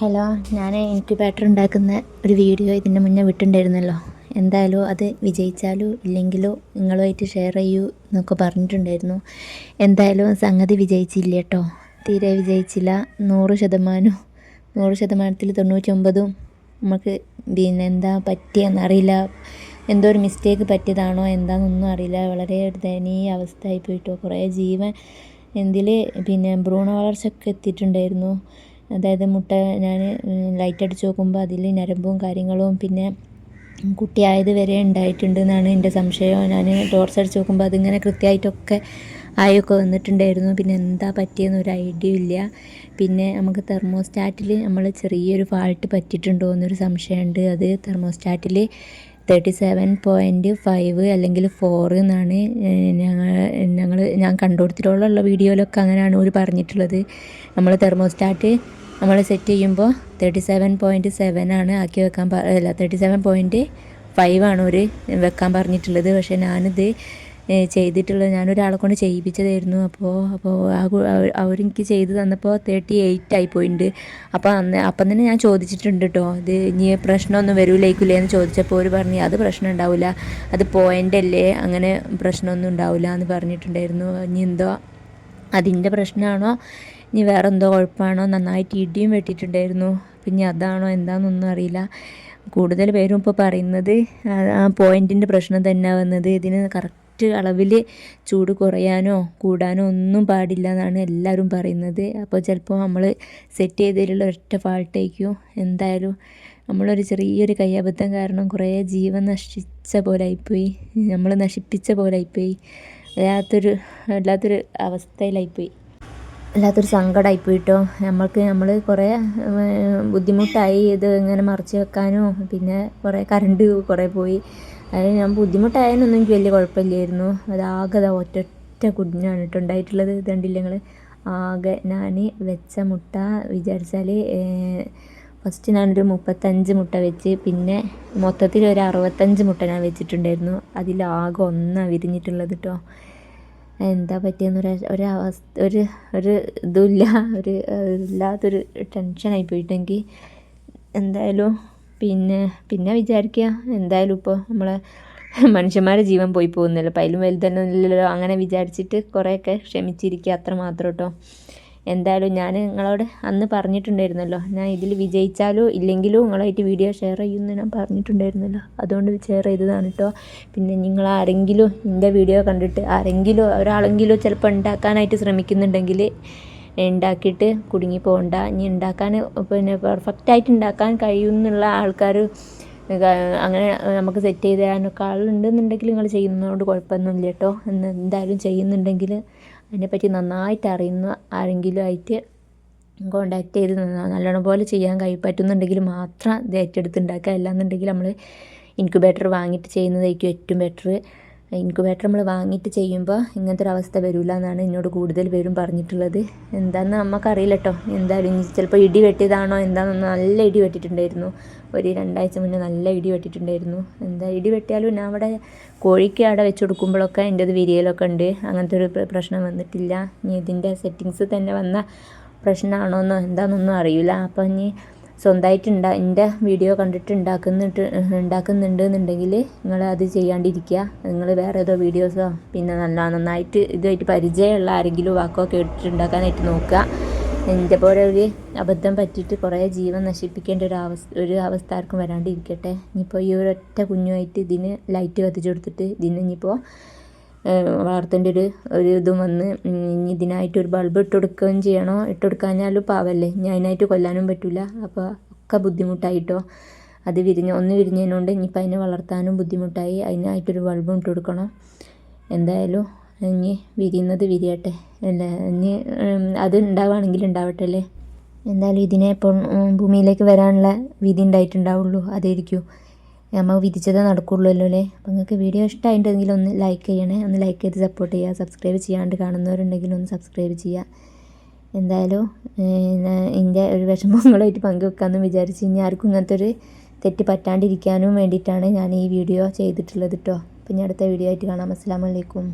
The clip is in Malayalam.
ഹലോ ഞാൻ ഇൻക്യുബേറ്റർ ഉണ്ടാക്കുന്ന ഒരു വീഡിയോ ഇതിന്റെ മുന്നേ വിട്ടിട്ടുണ്ടായിരുന്നല്ലോ. എന്തായാലും അത് വിജയിച്ചാലോ ഇല്ലെങ്കിലോ നിങ്ങളുമായിട്ട് ഷെയർ ചെയ്യൂ എന്നൊക്കെ പറഞ്ഞിട്ടുണ്ടായിരുന്നു. എന്തായാലും സംഗതി വിജയിച്ചില്ല കേട്ടോ. തീരെ വിജയിച്ചില്ല. നൂറ് ശതമാനം നൂറ് ശതമാനത്തിൽ തൊണ്ണൂറ്റൊമ്പതും നമുക്ക് പിന്നെ എന്താ പറ്റിയെന്നറിയില്ല എന്തോ ഒരു മിസ്റ്റേക്ക് പറ്റിയതാണോ എന്താണെന്നൊന്നും അറിയില്ല. വളരെ ഒരു ദയനീയ അവസ്ഥയായി പോയിട്ടോ. കുറേ ജീവൻ എന്തിൽ പിന്നെ ഭ്രൂണ വളർച്ചയൊക്കെ എത്തിയിട്ടുണ്ടായിരുന്നു. അതായത് മുട്ട ഞാൻ ലൈറ്റ് അടിച്ച് നോക്കുമ്പോൾ അതിൽ ഞരമ്പും കാര്യങ്ങളും പിന്നെ കുട്ടിയായത് വരെ ഉണ്ടായിട്ടുണ്ട് എന്നാണ് എന്റെ സംശയം. ഞാൻ ടോർച്ച് അടിച്ച് നോക്കുമ്പോൾ അതിങ്ങനെ കൃത്യമായിട്ടൊക്കെ ആയൊക്കെ വന്നിട്ടുണ്ടായിരുന്നു. പിന്നെ എന്താ പറ്റിയെന്ന് ഒരു ഐഡിയ ഇല്ല. പിന്നെ നമുക്ക് തെർമോസ്റ്റാറ്റിൽ നമ്മൾ ചെറിയൊരു ഫാൾട്ട് പറ്റിയിട്ടുണ്ടോ എന്നൊരു സംശയമുണ്ട്. അത് തെർമോസ്റ്റാറ്റിൽ തേർട്ടി സെവൻ പോയിന്റ് ഫൈവ് അല്ലെങ്കിൽ ഫോർ എന്നാണ് ഞങ്ങൾ ഞങ്ങൾ ഞാൻ കണ്ടുകൊടുത്തിട്ടുള്ള വീഡിയോയിലൊക്കെ അങ്ങനെയാണ് അവർ പറഞ്ഞിട്ടുള്ളത്. നമ്മൾ തെർമോസ്റ്റാറ്റ് നമ്മൾ സെറ്റ് ചെയ്യുമ്പോൾ തേർട്ടി സെവൻ പോയിന്റ് സെവൻ ആണ് ആക്കി വെക്കാൻ അല്ല തേർട്ടി സെവൻ പോയിന്റ് ഫൈവ് ആണ് ഒരു വെക്കാൻ പറഞ്ഞിട്ടുള്ളത്. പക്ഷേ ഞാനിത് ചെയ്തിട്ടുള്ളത് ഞാനൊരാളെ കൊണ്ട് ചെയ്യിപ്പിച്ചതായിരുന്നു. അപ്പോൾ അപ്പോൾ അവരെനിക്ക് ചെയ്ത് തന്നപ്പോൾ തേർട്ടി എയ്റ്റ് ആയി പോയിട്ടുണ്ട് അപ്പോൾ അന്ന് അപ്പം തന്നെ ഞാൻ ചോദിച്ചിട്ടുണ്ട് കേട്ടോ ഇത് ഇനി പ്രശ്നമൊന്നും വരൂലേക്കില്ലേ എന്ന് ചോദിച്ചപ്പോൾ അവർ പറഞ്ഞു അത് പ്രശ്നം ഉണ്ടാവില്ല അത് പോയിന്റ് അല്ലേ? അങ്ങനെ പ്രശ്നമൊന്നും ഉണ്ടാവില്ല എന്ന് പറഞ്ഞിട്ടുണ്ടായിരുന്നു. ഇനി എന്തോ അതിന്റെ പ്രശ്നമാണോ ഇനി വേറെ എന്തോ കുഴപ്പമാണോ? നന്നായിട്ട് ഇടിയും വെട്ടിയിട്ടുണ്ടായിരുന്നു. പിന്നെ അതാണോ? എന്താണെന്നൊന്നും അറിയില്ല. കൂടുതൽ പേരും ഇപ്പോൾ പറയുന്നത് ആ പോയിന്റിന്റെ പ്രശ്നം തന്നെ വന്നത്. ഇതിന് കറക്റ്റ് അളവിൽ ചൂട് കുറയാനോ കൂടാനോ ഒന്നും പാടില്ല എന്നാണ് എല്ലാവരും പറയുന്നത്. അപ്പോൾ ചിലപ്പോൾ നമ്മൾ സെറ്റ് ചെയ്തതിലുള്ള ഒറ്റ ഫാൾട്ടായിരിക്കും എന്തായാലും നമ്മളൊരു ചെറിയൊരു കയ്യബദ്ധം കാരണം കുറേ ജീവൻ നശിച്ച പോലെ ആയിപ്പോയി. നമ്മൾ നശിപ്പിച്ച പോലെ ആയിപ്പോയി. വല്ലാത്തൊരു വല്ലാത്തൊരു അവസ്ഥയിലായിപ്പോയി. വല്ലാത്തൊരു സങ്കടമായിപ്പോയിട്ടോ നമ്മൾക്ക് നമ്മൾ കുറേ ബുദ്ധിമുട്ടായി. ഇത് ഇങ്ങനെ മറച്ചു വെക്കാനോ പിന്നെ കുറേ കറണ്ട് കുറേ പോയി. അത് ഞാൻ ബുദ്ധിമുട്ടായതിനൊന്നും എനിക്ക് വലിയ കുഴപ്പമില്ലായിരുന്നു. അത് ഒറ്റ കുഞ്ഞാണ് കേട്ടോ ഉണ്ടായിട്ടുള്ളത്. കണ്ടില്ല ആകെ ഞാൻ വെച്ച മുട്ട വിചാരിച്ചാൽ ഫസ്റ്റ് ഞാനൊരു മുപ്പത്തഞ്ച് മുട്ട വെച്ച് പിന്നെ മൊത്തത്തിൽ ഒരു അറുപത്തഞ്ച് മുട്ട ഞാൻ വെച്ചിട്ടുണ്ടായിരുന്നു. അതിലാകെ ഒന്നാണ് വിരിഞ്ഞിട്ടുള്ളത് കേട്ടോ. എന്താ പറ്റിയെന്നൊരു അവസ്ഥ ഒരു ഒരു ഇതുമില്ല ഒരു ഇല്ലാത്തൊരു ടെൻഷനായി പോയിട്ടെങ്കിൽ എന്തായാലും പിന്നെ പിന്നെ വിചാരിക്കുക എന്തായാലും ഇപ്പോൾ നമ്മളെ മനുഷ്യന്മാരെ ജീവൻ പോയി പോകുന്നില്ല. അപ്പം അതിലും വലുതന്നെ അങ്ങനെ വിചാരിച്ചിട്ട് കുറേയൊക്കെ ക്ഷമിച്ചിരിക്കുക അത്ര മാത്രം കേട്ടോ എന്തായാലും ഞാൻ നിങ്ങളോട് അന്ന് പറഞ്ഞിട്ടുണ്ടായിരുന്നല്ലോ. ഞാൻ ഇതിൽ വിജയിച്ചാലോ ഇല്ലെങ്കിലും നിങ്ങളായിട്ട് വീഡിയോ ഷെയർ ചെയ്യുമെന്ന് ഞാൻ പറഞ്ഞിട്ടുണ്ടായിരുന്നല്ലോ. അതുകൊണ്ട് ഷെയർ ചെയ്തതാണ് കേട്ടോ പിന്നെ നിങ്ങൾ ആരെങ്കിലും എന്റെ വീഡിയോ കണ്ടിട്ട് ആരെങ്കിലും ഒരാളെങ്കിലും ചിലപ്പോൾ ഉണ്ടാക്കാനായിട്ട് ശ്രമിക്കുന്നുണ്ടെങ്കിൽ ഉണ്ടാക്കിയിട്ട് കുടുങ്ങി പോകണ്ട ഇനി ഉണ്ടാക്കാൻ പിന്നെ പെർഫെക്റ്റായിട്ട് ഉണ്ടാക്കാൻ കഴിയുമെന്നുള്ള ആൾക്കാർ അങ്ങനെ നമുക്ക് സെറ്റ് ചെയ്ത് തരാനൊക്കെ ആളുണ്ടെന്നുണ്ടെങ്കിൽ നിങ്ങൾ ചെയ്യുന്നതുകൊണ്ട് കുഴപ്പമൊന്നുമില്ല കേട്ടോ. എന്തായാലും ചെയ്യുന്നുണ്ടെങ്കിൽ അതിനെപ്പറ്റി നന്നായിട്ട് അറിയുന്ന ആരെങ്കിലും ആയിട്ട് കോണ്ടാക്ട് ചെയ്ത് നല്ലോണം പോലെ ചെയ്യാൻ കഴി പറ്റുന്നുണ്ടെങ്കിൽ മാത്രം ഇത് ഏറ്റെടുത്ത് ഉണ്ടാക്കുക. അല്ലാന്നുണ്ടെങ്കിൽ നമ്മൾ ഇൻക്യുബേറ്റർ വാങ്ങിയിട്ട് ചെയ്യുന്നതായിരിക്കും ഏറ്റവും ബെറ്റർ ഇൻക്യുബേറ്റർ നമ്മൾ വാങ്ങിയിട്ട് ചെയ്യുമ്പോൾ ഇങ്ങനത്തെ ഒരു അവസ്ഥ വരില്ല എന്നാണ് എന്നോട് കൂടുതൽ പേരും പറഞ്ഞിട്ടുള്ളത്. എന്താണെന്ന് നമുക്കറിയില്ല കേട്ടോ എന്തായാലും ഇനി ചിലപ്പോൾ ഇടി വെട്ടിയതാണോ എന്താണെന്ന് നല്ല ഇടി വെട്ടിയിട്ടുണ്ടായിരുന്നു. ഒരു രണ്ടാഴ്ച മുന്നേ നല്ല ഇടി വെട്ടിയിട്ടുണ്ടായിരുന്നു. എന്താ ഇടി വെട്ടിയാലും ഞാൻ അവിടെ കോഴിക്ക് അവിടെ വെച്ച് കൊടുക്കുമ്പോഴൊക്കെ എന്റെ അത് വിരിയലൊക്കെ ഉണ്ട്. അങ്ങനത്തെ ഒരു പ്രശ്നം വന്നിട്ടില്ല. ഇനി ഇതിന്റെ സെറ്റിങ്സ് തന്നെ വന്ന പ്രശ്നമാണോ എന്നോ എന്താണെന്നൊന്നും അറിയില്ല അപ്പം ഇനി സ്വന്തമായിട്ട് ഉണ്ടാ എന്റെ വീഡിയോ കണ്ടിട്ട് ഉണ്ടാക്കുന്നിട്ട് ഉണ്ടാക്കുന്നുണ്ട് എന്നുണ്ടെങ്കിൽ നിങ്ങൾ അത് ചെയ്യാണ്ടിരിക്കുക നിങ്ങൾ വേറെ ഏതോ വീഡിയോസോ പിന്നെ നല്ല നന്നായിട്ട് ഇതുമായിട്ട് പരിചയമുള്ള ആരെങ്കിലും വാക്കോ കേട്ടിട്ട് ഉണ്ടാക്കാനായിട്ട് നോക്കുക എന്റെ പോലെ ഒരു അബദ്ധം പറ്റിയിട്ട് കുറേ ജീവൻ നശിപ്പിക്കേണ്ട ഒരു അവസ്ഥ ഒരു അവസ്ഥ ആർക്കും വരാണ്ടിരിക്കട്ടെ. ഇനിയിപ്പോൾ ഈ ഒരൊറ്റ കുഞ്ഞുമായിട്ട് ഇതിന് ലൈറ്റ് കത്തിച്ചു കൊടുത്തിട്ട് ഇതിന് ഇനിയിപ്പോൾ വളർത്തേണ്ട ഒരു ഒരു ഇതും വന്ന് ഇനി ഇതിനായിട്ട് ഒരു ബൾബ് ഇട്ട് കൊടുക്കുകയും ചെയ്യണോ? ഇട്ട് കൊടുക്കാഞ്ഞാലും പാവല്ലേ? ഇനി അതിനായിട്ട് കൊല്ലാനും പറ്റില്ല അപ്പോൾ ഒക്കെ ബുദ്ധിമുട്ടായിട്ടോ? അത് വിരിഞ്ഞ് ഒന്ന് വിരിഞ്ഞതിനോണ്ട് ഇനിയിപ്പോൾ അതിനെ വളർത്താനും ബുദ്ധിമുട്ടായി. അതിനായിട്ടൊരു ബൾബും ഇട്ട് കൊടുക്കണം എന്തായാലും ഇനി വിരിയുന്നത് വിരിയട്ടെ. അല്ല ഇനി അത് ഉണ്ടാവുകയാണെങ്കിൽ ഉണ്ടാവട്ടെ അല്ലേ? എന്തായാലും ഇതിനെ ഇപ്പോൾ ഭൂമിയിലേക്ക് വരാനുള്ള വിധി ഉണ്ടായിട്ടുണ്ടാവുള്ളൂ. അതായിരിക്കും. നമ്മൾ വിധിച്ചതേ നടക്കുള്ളൂ അല്ലേ? അപ്പോൾ നിങ്ങൾക്ക് വീഡിയോ ഇഷ്ടമായിട്ടുണ്ടെങ്കിൽ ഒന്ന് ലൈക്ക് ചെയ്യണേ. ഒന്ന് ലൈക്ക് ചെയ്ത് സപ്പോർട്ട് ചെയ്യുക. സബ്സ്ക്രൈബ് ചെയ്യാണ്ട് കാണുന്നവരുണ്ടെങ്കിൽ ഒന്ന് സബ്സ്ക്രൈബ് ചെയ്യുക. എന്തായാലും എന്റെ ഒരു വിഷമങ്ങളായിട്ട് പങ്കുവെക്കാമെന്ന് വിചാരിച്ച് ഇനി ആർക്കും ഇങ്ങനത്തെ ഒരു തെറ്റ് പറ്റാണ്ടിരിക്കാനും വേണ്ടിയിട്ടാണ് ഞാൻ ഈ വീഡിയോ ചെയ്തിട്ടുള്ളത് കേട്ടോ പിന്നെ അടുത്ത വീഡിയോ ആയിട്ട് കാണാം. അസ്സാം വലൈക്കും